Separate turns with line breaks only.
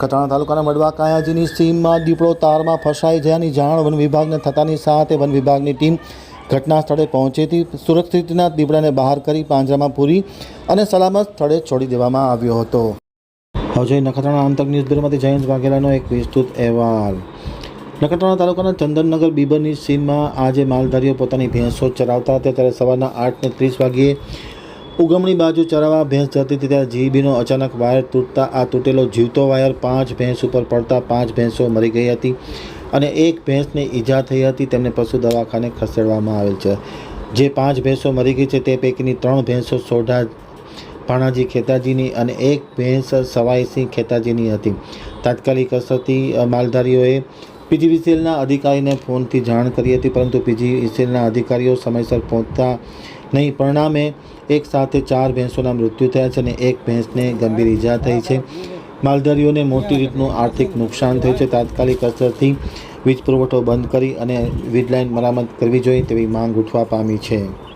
નખત્રાણા તાલુકાના મડવા કાયાજીની સીમમાં દીપડો તારમાં ફસાઈ જયાની જાણ વન વિભાગને થતાની સાથે વન વિભાગની ટીમ ઘટના સ્થળે પહોંચી હતી. સુરક્ષિતના દીપડાને બહાર કરી પાંજરામાં પૂરી અને સલામત સ્થળે છોડી દેવામાં આવ્યો હતો. હવે જોઈએ નખત્રાણા આંતક ન્યૂઝ બ્યુરોમાંથી જયંત વાઘેલાનો એક વિસ્તૃત અહેવાલ. નખત્રાણા તાલુકાના ચંદનનગર બીબરની સીમમાં આજે માલધારીઓ પોતાની ભેંસો ચરાવતા હતા. ત્યારે સવારના આઠને ત્રીસ વાગ્યે ઉગમણી બાજુ ચરાવવા ભેંસ જતી હતી ત્યારે જીબીનો અચાનક વાયર તૂટતા આ તૂટેલો જીવતો વાયર પાંચ ભેંસ ઉપર પડતા પાંચ ભેંસો મરી ગઈ હતી અને એક ભેંસને ઈજા થઈ હતી. તેમને પશુ દવાખાને ખસેડવામાં આવેલ છે. જે પાંચ ભેંસો મરી ગઈ છે તે પૈકીની ત્રણ ભેંસો સોઢા ભાણાજી ખેતાજીની અને એક ભેંસ સવાઈસિંહ ખેતાજીની હતી. તાત્કાલિક અસરથી માલધારીઓએ માલધારીઓએ પીજીવીસીએલના અધિકારીને ફોનથી જાણ કરી હતી, પરંતુ પીજીવીસીએલના અધિકારીઓ સમયસર પહોંચતા નહીં, પરિણામે એક સાથે ચાર ભેંસોના મૃત્યુ થયા છે અને એક ભેંસને ગંભીર ઈજા થઈ છે. માલધારીઓને મોટી રીતનું આર્થિક નુકસાન થયું છે. તાત્કાલિક અસરથી વીજ પુરવઠો બંધ કરી અને વીજ લાઇન મરામત કરવી જોઈએ તેવી માંગ ઉઠવા પામી છે.